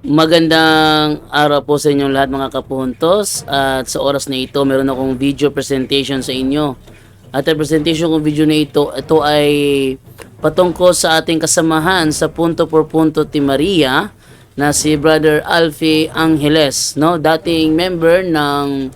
Magandang araw po sa inyong lahat mga kapuntos at sa oras na ito meron akong video presentation sa inyo. At ang presentation kong video na ito, ito ay patungkol sa ating kasamahan sa Punto por Punto Ti Maria na si Brother Alfie Angeles, no? dating member ng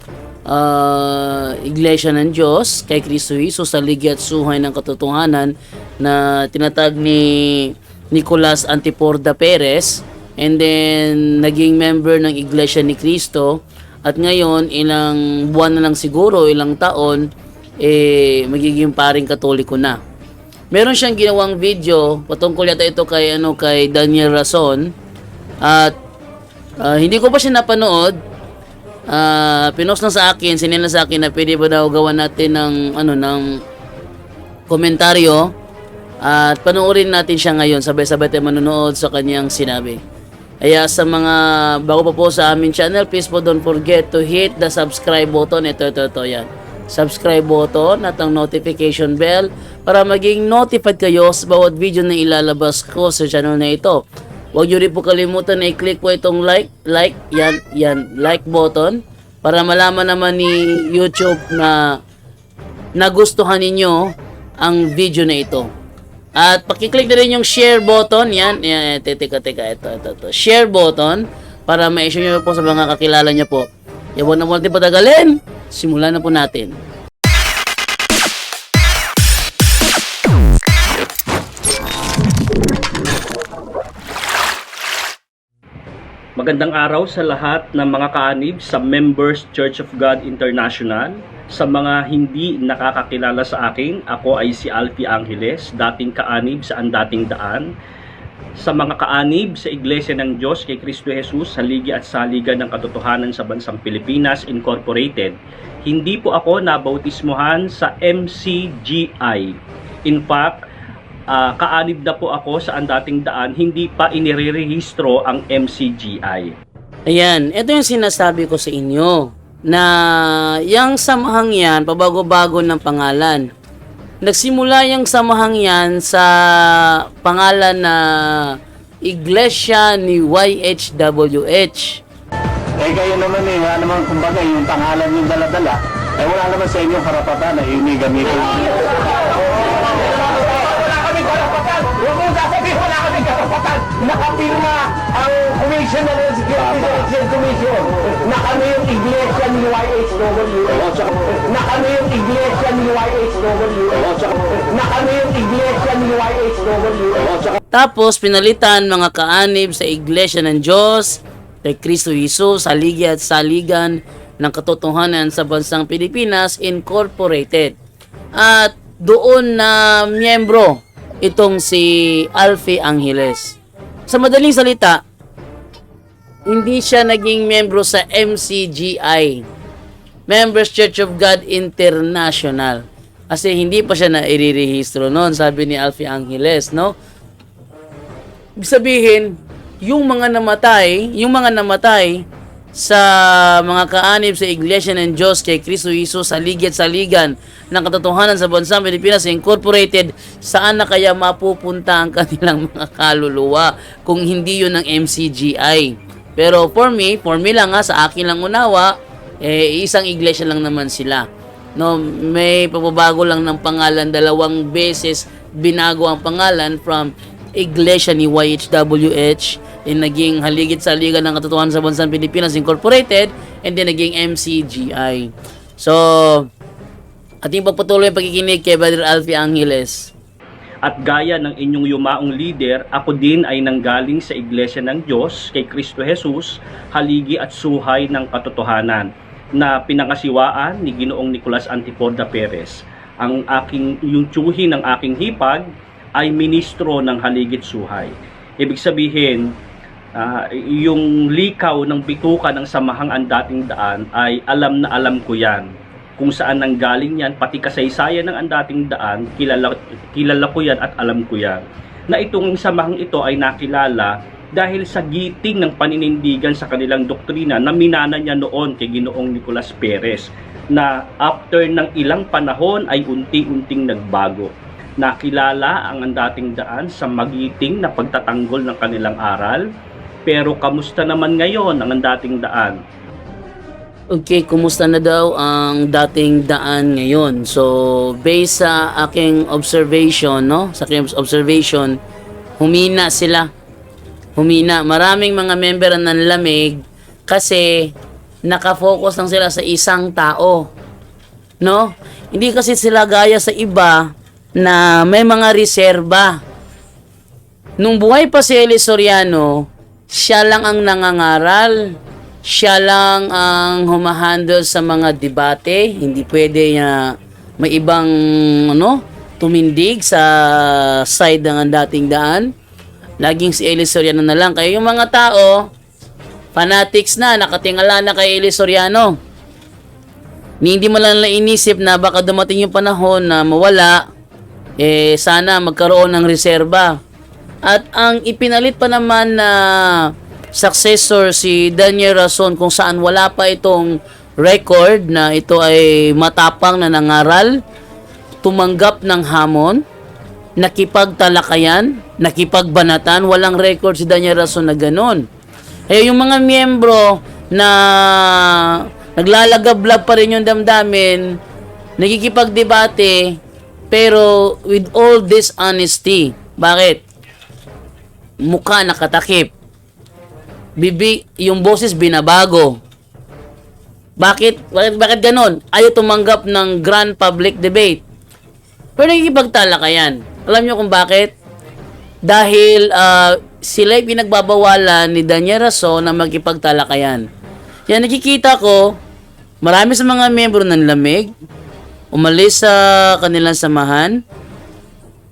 ah, Iglesia ng Diyos kay Kristo Jesus sa ligi at suhay ng katotohanan na tinatag ni Nicolas Antiporda Perez and then naging member ng Iglesia ni Cristo at ngayon ilang buwan na lang siguro, ilang taon eh magiging paring katoliko na. Meron siyang ginawang video patungkol yata ito kay ano kay Daniel Rason at ah, hindi ko pa siya napanood. Ah, pinost na sa akin, sinila sa akin na pwede ba daw gawan natin ng ano ng komentaryo at panoorin natin siya ngayon. Sabay-sabay tayo manonood sa kanyang sinabi. Kaya sa mga bago pa po sa aming channel, please po don't forget to hit the subscribe button. Ito, ito, ito, yan. Subscribe button at ang notification bell para maging notified kayo sa bawat video na ilalabas ko sa channel na ito. Huwag nyo rin po kalimutan na i-click po itong like, like, yan, yan, like button para malaman naman ni YouTube na nagustuhan ninyo ang video na ito. At pakiclick na rin yung share button. Yan, yan, teka, teka, ito, ito, ito. Share button para ma-share nyo po sa mga kakilala nyo po. Yawan na mo natin patagalin. Simulan na po natin. Magandang araw sa lahat ng mga kaanib sa Members Church of God International. Sa mga hindi nakakakilala sa akin, ako ay si Alfie Angeles, dating kaanib sa Andating Daan. Sa mga kaanib sa Iglesia ng Diyos kay Kristo Jesus sa Ligi at Saligan ng Katotohanan sa Bansang Pilipinas Incorporated, hindi po ako nabautismohan sa MCGI. In fact, Ah, kaanib na po ako sa andating daan, hindi pa inirerehistro ang MCGI. Ayan, ito yung sinasabi ko sa inyo na yung samahang yan, pabago-bago ng pangalan. Nagsimula yung samahang yan sa pangalan na Iglesia ni YHWH. Eh kayo naman eh, wala naman kumbaga yung pangalan yung dala-dala, eh wala naman sa inyong karapatan na yun yung gamitin. Nakapirma ang Commissioner of Security Election Commission na kami yung iglesia ni YHWH. Na kami yung iglesia ni YHWH. Na kami yung iglesia ni YHWH. Tapos pinalitan mga kaanib sa Iglesia ng Diyos, kay Kristo Jesus, sa ligi at saligan ng katotohanan sa bansang Pilipinas Incorporated. At doon na miyembro itong si Alfie Angeles. Sa madaling salita, hindi siya naging miyembro sa MCGI, Members Church of God International. Kasi hindi pa siya na irirehistro noon, sabi ni Alfie Angeles, no? Ibig sabihin, yung mga namatay, yung mga namatay sa mga kaanib sa Iglesia ng Diyos kay Kristo Jesus sa ligit sa ligan ng katotohanan sa bansang Pilipinas Incorporated, saan na kaya mapupunta ang kanilang mga kaluluwa kung hindi yun ng MCGI? Pero for me, for me lang ha, sa akin lang unawa, eh, isang iglesia lang naman sila. No, may pagbabago lang ng pangalan dalawang beses binago ang pangalan from Iglesia ni YHWH and naging haligit sa Liga ng Katotohanan sa Bansang Pilipinas Incorporated and then naging MCGI. So, ating pagpatuloy ang pagkikinig kay Brother Alfie Angeles. At gaya ng inyong yumaong leader, ako din ay nanggaling sa Iglesia ng Diyos kay Kristo Jesus, haligi at suhay ng katotohanan na pinangasiwaan ni Ginoong Nicolas Antiporda Perez. Ang aking yung tsuhi ng aking hipag ay ministro ng haligit suhay. Ibig sabihin, ah, yung likaw ng bituka ng samahang ang dating daan ay alam na alam ko yan kung saan nanggaling yan, pati kasaysayan ng ang dating daan, kilala, kilala ko yan at alam ko yan. Na itong samahang ito ay nakilala dahil sa giting ng paninindigan sa kanilang doktrina na minana niya noon kay Ginoong Nicolas Perez na after ng ilang panahon ay unti-unting nagbago. Nakilala ang ang dating daan sa magiting na pagtatanggol ng kanilang aral Pero kamusta naman ngayon ang dating daan? Okay, kumusta na daw ang dating daan ngayon? So, based sa aking observation, no? Sa aking observation, humina sila. Humina. Maraming mga member ang nanlamig kasi nakafocus lang sila sa isang tao. No? Hindi kasi sila gaya sa iba na may mga reserba. Nung buhay pa si Eli Soriano, siya lang ang nangangaral. Siya lang ang humahandle sa mga debate. Hindi pwede na may ibang ano, tumindig sa side ng dating daan. Laging si Eli Soriano na lang. Kaya yung mga tao, fanatics na, nakatingala na kay Eli Soriano. Hindi mo lang inisip na baka dumating yung panahon na mawala, eh sana magkaroon ng reserba. At ang ipinalit pa naman na successor si Daniel Rason kung saan wala pa itong record na ito ay matapang na nangaral, tumanggap ng hamon, nakipagtalakayan, nakipagbanatan, walang record si Daniel Rason na ganun. Eh yung mga miyembro na naglalagablab pa rin yung damdamin, nakikipagdebate, pero with all this honesty. Bakit? Mukha nakatakip. Bibi, yung boses binabago. Bakit? Bakit, bakit ganon? Ayaw tumanggap ng grand public debate. Pero nakikipagtalakayan. Alam nyo kung bakit? Dahil ah, sila ay pinagbabawalan ni Daniel Raso na magkipagtalakayan. Yan nakikita ko, marami sa mga miyembro ng lamig, umalis sa kanilang samahan,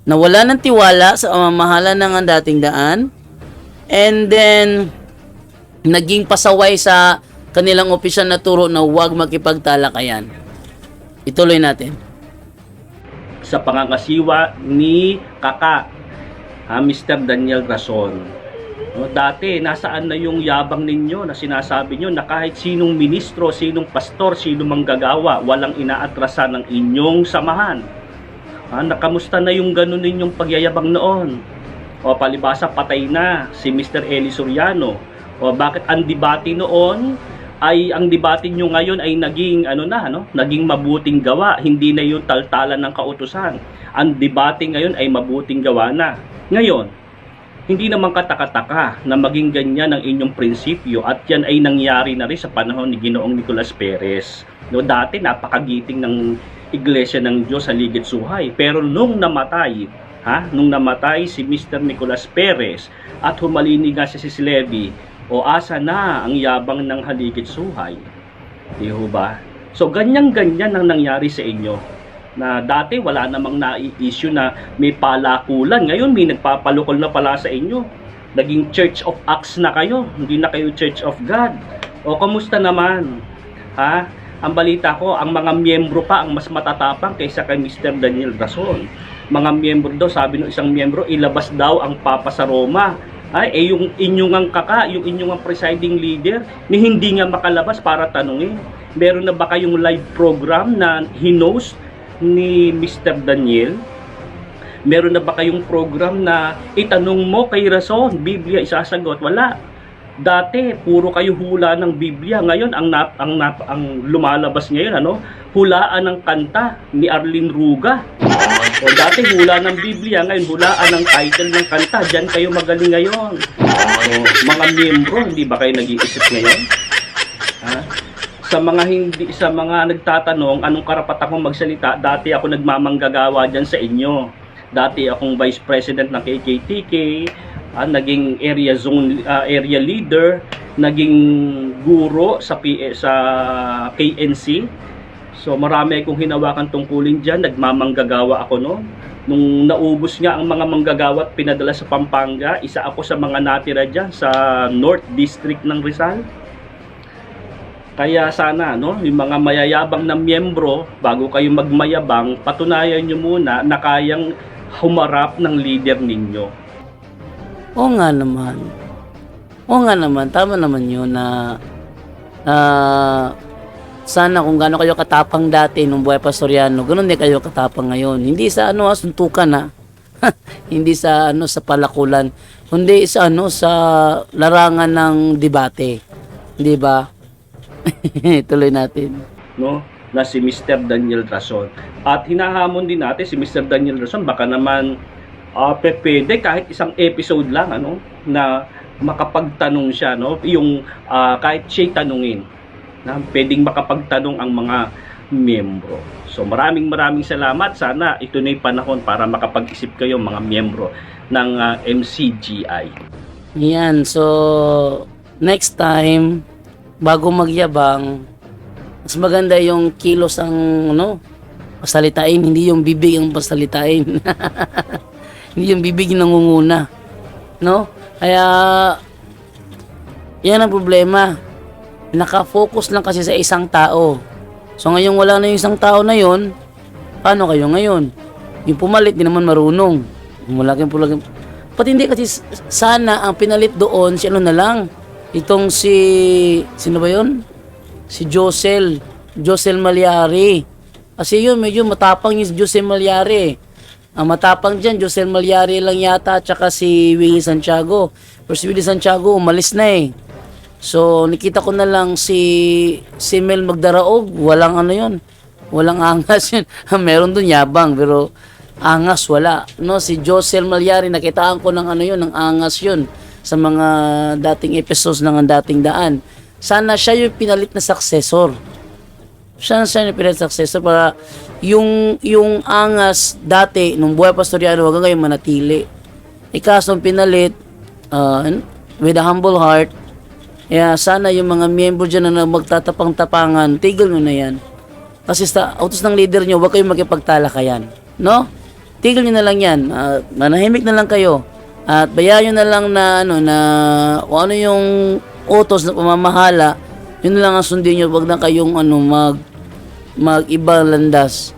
nawala ng tiwala sa mamahala ng ang dating daan, and then, naging pasaway sa kanilang opisyal na turo na huwag makipagtalakayan. Ituloy natin. sa pangangasiwa ni Kaka, ha, Mr. Daniel Rason. No, dati, nasaan na yung yabang ninyo na sinasabi nyo na kahit sinong ministro, sinong pastor, sinong manggagawa, walang inaatrasan ng inyong samahan. Ha, nakamusta na yung ganun ninyong pagyayabang noon? O palibasa patay na si Mr. Eli Soriano. O bakit ang debate noon ay ang debate nyo ngayon ay naging ano na ano, naging mabuting gawa, hindi na yung taltalan ng kautusan. Ang debate ngayon ay mabuting gawa na. Ngayon, hindi naman katakataka na maging ganyan ang inyong prinsipyo at yan ay nangyari na rin sa panahon ni Ginoong Nicolas Perez. No, dati napakagiting ng Iglesia ng Diyos sa Ligit Suhay. Pero nung namatay, ha, nung namatay si Mr. Nicolas Perez at humalinig nga si Sis Levy, o asa na ang yabang ng haligit suhay. Di ho ba? So ganyan-ganyan ang nangyari sa inyo na dati wala namang na-issue na may palakulan. Ngayon may nagpapalukol na pala sa inyo. Naging Church of Acts na kayo, hindi na kayo Church of God. O kamusta naman? Ha? Ang balita ko, ang mga miyembro pa ang mas matatapang kaysa kay Mr. Daniel Rason. Mga miyembro daw, sabi ng isang miyembro, ilabas daw ang Papa sa Roma. Ay, eh yung inyong ang kaka, yung inyong presiding leader, ni hindi nga makalabas para tanungin. Meron na ba kayong live program na hinost ni Mr. Daniel? Meron na ba kayong program na itanong mo kay Rason, Biblia isasagot? Wala. Dati puro kayo hula ng Biblia. Ngayon ang nap, ang nap, ang lumalabas ngayon ano, hulaan ng kanta ni Arlene Ruga. O dati hula ng Biblia, ngayon hulaan ng title ng kanta. Diyan kayo magaling ngayon. O, mga miyembro, hindi ba kayo nag-iisip ngayon? Ha? Sa mga hindi sa mga nagtatanong anong karapat akong magsalita, dati ako nagmamanggagawa diyan sa inyo. Dati akong vice president ng KKTK, ah, naging area zone ah, area leader, naging guro sa P- sa KNC. So marami akong hinawakan tungkulin diyan, nagmamanggagawa ako no. Nung naubos nga ang mga manggagawa at pinadala sa Pampanga, isa ako sa mga natira diyan sa North District ng Rizal. Kaya sana no, yung mga mayayabang na miyembro, bago kayo magmayabang, patunayan nyo muna na kayang humarap ng leader ninyo. Oo nga naman. Oo nga naman. Tama naman yun na ah, sana kung gaano kayo katapang dati nung buhay pa Soriano, ganun din kayo katapang ngayon. Hindi sa ano, ah, suntukan ha. Hindi sa ano sa palakulan, kundi sa ano sa larangan ng debate. 'Di ba? Tuloy natin. no na si Mr. Daniel Rason. At hinahamon din natin si Mr. Daniel Rason baka naman uh, pwede kahit isang episode lang ano na makapagtanong siya no yung ah, kahit siya tanungin na pwedeng makapagtanong ang mga miyembro. So maraming maraming salamat. Sana ito na yung panahon para makapag-isip kayo mga miyembro ng ah, MCGI. Yan, so next time bago magyabang mas maganda yung kilos ang ano pasalitain, hindi yung bibig ang pasalitain. hindi yung bibig nangunguna. No? Kaya yan ang problema. Nakafocus lang kasi sa isang tao. So ngayon wala na yung isang tao na yon, paano kayo ngayon? Yung pumalit, di naman marunong. Wala kayong pulagin. Pati hindi kasi sana ang pinalit doon si ano na lang. Itong si sino ba 'yon? Si Josel, Josel Malyari. Kasi yun medyo matapang yung Josel Malyari. Ang matapang diyan Josel Malyari lang yata at saka si Willie Santiago. Pero si Willie Santiago umalis na eh. So nakita ko na lang si si Mel Magdaraog, walang ano 'yon. Walang angas yun. Meron doon yabang pero angas wala. No, si Josel Malyari nakitaan ko ng ano 'yon, ng angas 'yon sa mga dating episodes ng dating daan. Sana siya yung pinalit na successor. Siya siya yung pinalit na para yung yung angas dati nung buhay pastoriano hanggang ngayon manatili. Ikaso ang pinalit uh, with a humble heart kaya sana yung mga miyembro dyan na magtatapang-tapangan, tigil nyo na yan. Kasi sa utos ng leader nyo, huwag kayong makipagtalakayan. No? Tigil nyo na lang yan. Ah, manahimik na lang kayo. At bayaan nyo na lang na ano na kung ano yung utos na pamamahala, yun na lang ang sundin nyo. Huwag na kayong ano mag mag-ibang landas.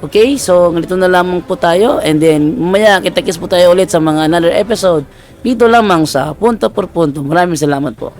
Okay? So, ganito na lamang po tayo. And then, mamaya, kita-kits po tayo ulit sa mga another episode. Dito lamang sa Punto por Punto. Maraming salamat po.